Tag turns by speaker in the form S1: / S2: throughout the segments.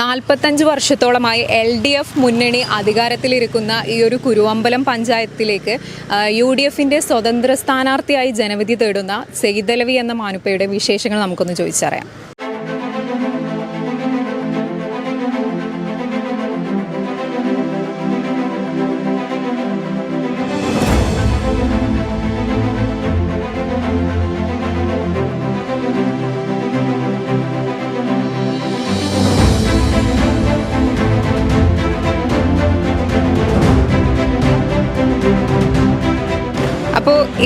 S1: നാൽപ്പത്തഞ്ച് വർഷത്തോളമായി L D F മുന്നണി അധികാരത്തിലിരിക്കുന്ന ഈ ഒരു കുരുവമ്പലം പഞ്ചായത്തിലേക്ക് യു ഡി എഫിന്റെ സ്വതന്ത്ര സ്ഥാനാർത്ഥിയായി ജനവിധി തേടുന്ന സെയ്തലവി എന്ന മാനുപ്പയുടെ വിശേഷങ്ങൾ നമുക്കൊന്ന് ചോദിച്ചറിയാം.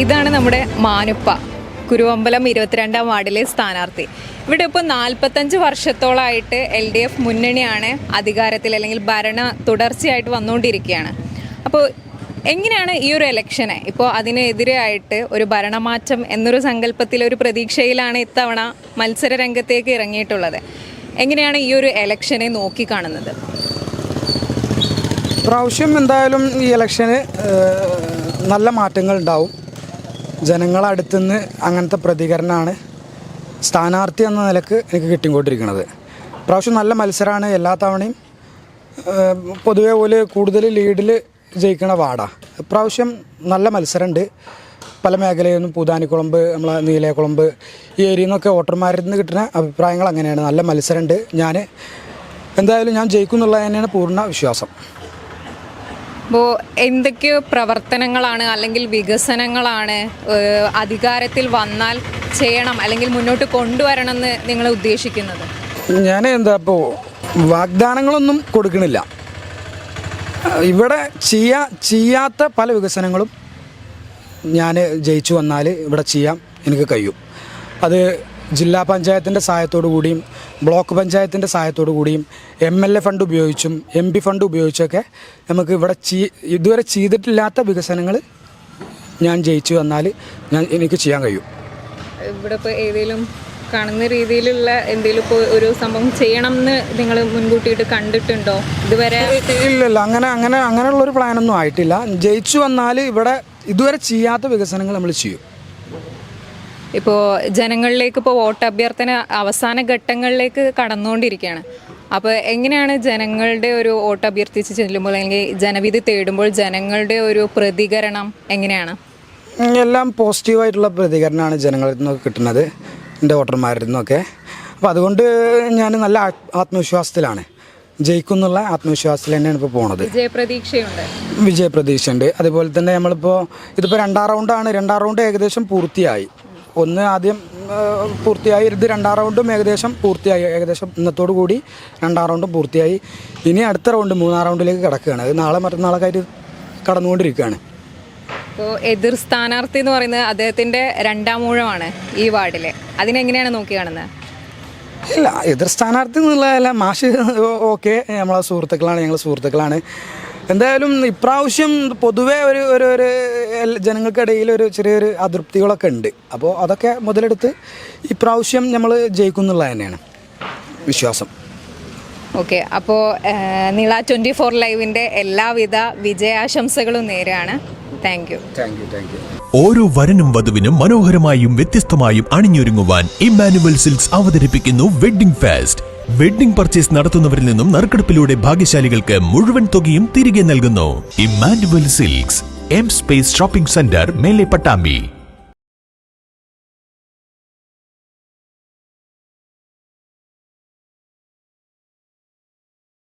S1: ഇതാണ് നമ്മുടെ മാനുപ്പ കുരുവമ്പലം ഇരുപത്തിരണ്ടാം വാർഡിലെ സ്ഥാനാർത്ഥി. ഇവിടെ ഇപ്പോൾ നാൽപ്പത്തഞ്ച് വർഷത്തോളമായിട്ട് എൽ ഡി എഫ് മുന്നണിയാണ് അധികാരത്തിൽ അല്ലെങ്കിൽ ഭരണ തുടർച്ചയായിട്ട് വന്നുകൊണ്ടിരിക്കുകയാണ്. അപ്പോൾ എങ്ങനെയാണ് ഈ ഒരു ഇലക്ഷനെ ഇപ്പോൾ അതിനെതിരെയായിട്ട് ഒരു ഭരണമാറ്റം എന്നൊരു സങ്കല്പത്തിൽ ഒരു പ്രതീക്ഷയിലാണ് ഇത്തവണ മത്സര രംഗത്തേക്ക് ഇറങ്ങിയിട്ടുള്ളത്. എങ്ങനെയാണ് ഈ ഒരു ഇലക്ഷനെ നോക്കിക്കാണുന്നത്?
S2: പ്രാവശ്യം എന്തായാലും ഈ ഇലക്ഷന് നല്ല മാറ്റങ്ങൾ ഉണ്ടാവും. ജനങ്ങളെ അടുത്തുനിന്ന് അങ്ങനത്തെ പ്രതികരണമാണ് സ്ഥാനാർത്ഥി എന്ന നിലയ്ക്ക് എനിക്ക് കിട്ടിക്കൊണ്ടിരിക്കുന്നത്. പ്രാവശ്യം നല്ല മത്സരമാണ് എല്ലാ തവണയും പൊതുവേ പൊതുവെ പോലെ കൂടുതൽ ലീഡിൽ ജയിക്കണ വാർഡാണ് ഇപ്രാവശ്യം നല്ല മത്സരമുണ്ട് പല മേഖലയിൽ നിന്നും പൂതാനിക്കുളമ്പ് നമ്മളെ നീലേക്കുളമ്പ് ഈ ഏരിയയിൽ നിന്നൊക്കെ വോട്ടർമാരിൽ നിന്ന് കിട്ടുന്ന അഭിപ്രായങ്ങൾ അങ്ങനെയാണ്. നല്ല മത്സരമുണ്ട് ഞാൻ എന്തായാലും ഞാൻ ജയിക്കും എന്നുള്ളത് തന്നെയാണ് പൂർണ വിശ്വാസം.
S1: അപ്പോൾ എന്തൊക്കെ പ്രവർത്തനങ്ങളാണ് അല്ലെങ്കിൽ വികസനങ്ങളാണ് അധികാരത്തിൽ വന്നാൽ ചെയ്യണം അല്ലെങ്കിൽ മുന്നോട്ട് കൊണ്ടുവരണം എന്ന് നിങ്ങൾ ഉദ്ദേശിക്കുന്നത്?
S2: ഞാൻ എന്താ ഇപ്പോൾ വാഗ്ദാനങ്ങളൊന്നും കൊടുക്കണില്ല. ഇവിടെ ചെയ്യാ ചെയ്യാത്ത പല വികസനങ്ങളും ഞാൻ ജയിച്ചു വന്നാൽ ഇവിടെ ചെയ്യാം എനിക്ക് കഴിയും. അത് ജില്ലാ പഞ്ചായത്തിന്റെ സഹായത്തോടു കൂടിയും ബ്ലോക്ക് പഞ്ചായത്തിന്റെ സഹായത്തോടു കൂടിയും എം എൽ എ ഫണ്ട് ഉപയോഗിച്ചും എം പി ഫണ്ട് ഉപയോഗിച്ചൊക്കെ നമുക്ക് ഇവിടെ ചെയ് ഇതുവരെ ചെയ്തിട്ടില്ലാത്ത വികസനങ്ങൾ ഞാൻ ജയിച്ചു വന്നാൽ ഞാൻ എനിക്ക് ചെയ്യാൻ കഴിയും.
S1: ഇവിടെ ഇപ്പോൾ ഏതെങ്കിലും കാണുന്ന രീതിയിലുള്ള എന്തെങ്കിലും ഇപ്പോൾ ഒരു സംഭവം ചെയ്യണം എന്ന് നിങ്ങൾ മുൻകൂട്ടിയിട്ട് കണ്ടിട്ടുണ്ടോ? ഇതുവരെ
S2: ഇല്ലല്ല അങ്ങനെ അങ്ങനെ അങ്ങനെയുള്ളൊരു പ്ലാനൊന്നും ആയിട്ടില്ല. ജയിച്ചു വന്നാൽ ഇവിടെ ഇതുവരെ ചെയ്യാത്ത വികസനങ്ങൾ നമ്മൾ ചെയ്യും.
S1: ഇപ്പോൾ ജനങ്ങളിലേക്ക് ഇപ്പോൾ വോട്ട് അഭ്യർത്ഥന അവസാന ഘട്ടങ്ങളിലേക്ക് കടന്നുകൊണ്ടിരിക്കുകയാണ്. അപ്പോൾ എങ്ങനെയാണ് ജനങ്ങളുടെ ഒരു വോട്ട് അഭ്യർത്ഥിച്ച് ചെല്ലുമ്പോൾ അല്ലെങ്കിൽ ജനവിധി തേടുമ്പോൾ ജനങ്ങളുടെ ഒരു പ്രതികരണം എങ്ങനെയാണ്?
S2: എല്ലാം പോസിറ്റീവായിട്ടുള്ള പ്രതികരണമാണ് ജനങ്ങളിൽ നിന്നൊക്കെ കിട്ടുന്നത് എന്റെ വോട്ടർമാരിൽ നിന്നൊക്കെ. അപ്പോൾ അതുകൊണ്ട് ഞാൻ നല്ല ആത്മവിശ്വാസത്തിലാണ്. ജയിക്കും എന്നുള്ള ആത്മവിശ്വാസത്തിൽ തന്നെയാണ് ഇപ്പോൾ പോണത്.
S1: വിജയപ്രതീക്ഷയുണ്ട്.
S2: വിജയപ്രതീക്ഷയുണ്ട്. അതുപോലെ തന്നെ നമ്മളിപ്പോൾ ഇതിപ്പോൾ രണ്ടാം റൗണ്ടാണ്. രണ്ടാം റൗണ്ട് ഏകദേശം പൂർത്തിയായി. ഒന്ന് ആദ്യം പൂർത്തിയായി. ഇത് രണ്ടാം റൗണ്ടും ഏകദേശം പൂർത്തിയായി. ഏകദേശം ഇന്നത്തോടു കൂടി രണ്ടാം റൗണ്ടും പൂർത്തിയായി. ഇനി അടുത്ത റൗണ്ട് മൂന്നാം റൗണ്ടിലേക്ക് കിടക്കുകയാണ്. അത് നാളെ മറ്റന്നാളൊക്കെ ആയിട്ട് കടന്നുകൊണ്ടിരിക്കുകയാണ്.
S1: ഇപ്പോൾ എതിർ സ്ഥാനാർത്ഥി എന്ന് പറയുന്നത് അദ്ദേഹത്തിന്റെ രണ്ടാം ഊഴമാണ് ഈ വാർഡിലെ. അതിനെങ്ങനെയാണ് നോക്കി കാണുന്നത്
S2: ഇല്ല എതിർ സ്ഥാനാർത്ഥി എന്നുള്ളതല്ല മാഷ് ഓക്കെ. നമ്മളെ സുഹൃത്തുക്കളാണ് ഞങ്ങൾ സുഹൃത്തുക്കളാണ്. എന്തായാലും ഇപ്രാവശ്യം പൊതുവെ ഒരു ഒരു ഒരു ജനങ്ങൾക്കിടയിൽ ഒരു ചെറിയൊരു അതൃപ്തികളൊക്കെ ഉണ്ട്. അപ്പോൾ അതൊക്കെ മുതലെടുത്ത് ഇപ്രാവശ്യം നമ്മൾ ജയിക്കും എന്നുള്ളത് തന്നെയാണ്. വിശ്വാസം.
S1: ഓക്കെ അപ്പോൾ നിള ട്വന്റി ഫോർ ലൈവിന്റെ എല്ലാവിധ വിജയാശംസകളും നേരെയാണ് thank you.
S2: Thank you thank you.
S3: ഓരോ വരനും വധുവിനും മനോഹരമായും വ്യത്യസ്തമായും അണിഞ്ഞൊരുങ്ങുവാൻ ഇമ്മാനുവൽ സിൽക്സ് അവതരിപ്പിക്കുന്നു വെഡ്ഡിംഗ് ഫെസ്റ്റ്. വെഡ്ഡിംഗ് പർച്ചേസ് നടത്തുന്നവരിൽ നിന്നും നറുക്കെടുപ്പിലൂടെ ഭാഗ്യശാലികൾക്ക് മുഴുവൻ തുകയും തിരികെ നൽകുന്നു. Immanuel Silks M space shopping centre മേലെ പട്ടാമ്പി.